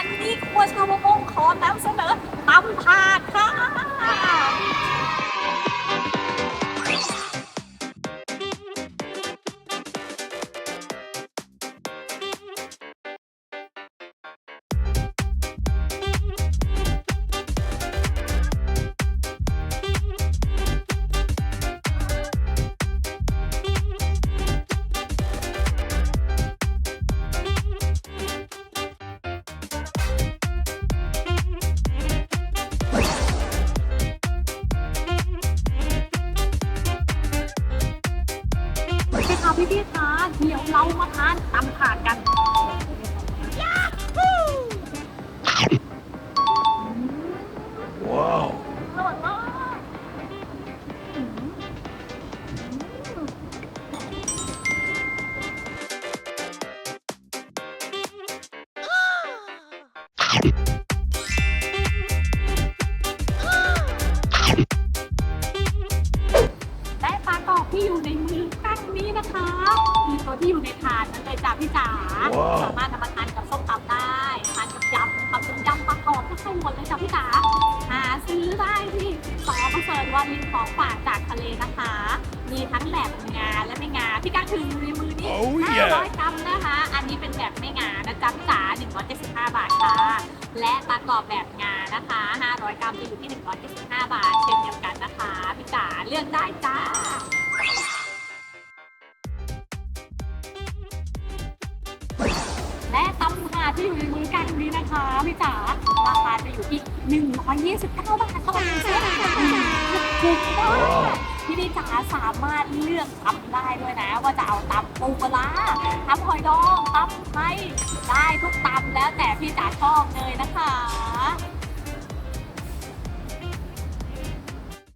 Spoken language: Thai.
วันนี้ครัวชาวประมงขอนำเสนอตำถาด พี่พี่ๆคะเดี๋ยวเรามาทานตำถาดกันยาฮูว้าวอร่อยมากอืมแล ที่อยู่ในถาดนั่นเลยจ้ะพี่จ๋าสามารถนำมาทานกับส้มตำได้ทานกับยำทำเป็นยำปลากรอบก็ให้หมดเลยจ้ะพี่จ๋าหาซื้อได้ที่ซอประเสริฐวันลินของฝากจากทะเลนะคะ มีทั้งแบบงาและไม่งาพี่ก้าถืออยู่ในมือนี่ Oh yeah 500กรัมนะคะ อันนี้เป็นแบบไม่งานะจ๊ะพี่จ๋า175 บาทค่ะ และปลากรอบแบบงานะคะ 500 กรัมจะอยู่ที่ 175 บาท ที่อยู่ในมือกันนี้นะคะพี่จ๋าราคาจะอยู่ที่129บาทเท่านั้นเองค่ะถูกมากพี่ดีจ๋าสามารถเลือกตำได้ด้วยนะ ว่าจะเอาตำปูปลาร้าตำหอยดองตำไทยได้ทุกตำแล้วแต่พี่จ๋าชอบเลยนะคะ